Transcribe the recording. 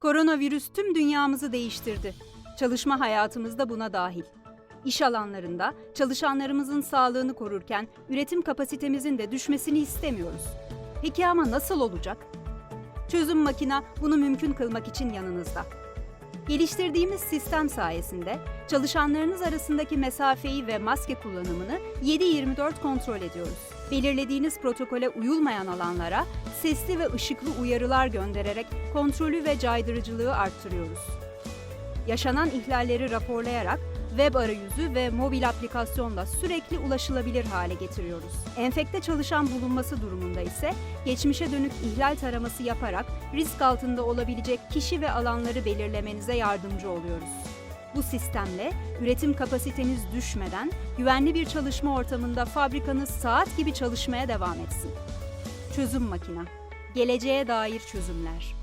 Koronavirüs tüm dünyamızı değiştirdi. Çalışma hayatımız da buna dahil. İş alanlarında çalışanlarımızın sağlığını korurken üretim kapasitemizin de düşmesini istemiyoruz. Peki ama nasıl olacak? Çözüm Makina bunu mümkün kılmak için yanınızda. Geliştirdiğimiz sistem sayesinde çalışanlarınız arasındaki mesafeyi ve maske kullanımını 7/24 kontrol ediyoruz. Belirlediğiniz protokole uyulmayan alanlara sesli ve ışıklı uyarılar göndererek kontrolü ve caydırıcılığı arttırıyoruz. Yaşanan ihlalleri raporlayarak web arayüzü ve mobil aplikasyonla sürekli ulaşılabilir hale getiriyoruz. Enfekte çalışan bulunması durumunda ise geçmişe dönük ihlal taraması yaparak risk altında olabilecek kişi ve alanları belirlemenize yardımcı oluyoruz. Bu sistemle üretim kapasiteniz düşmeden güvenli bir çalışma ortamında fabrikanız saat gibi çalışmaya devam etsin. Çözüm Makina. Geleceğe dair çözümler.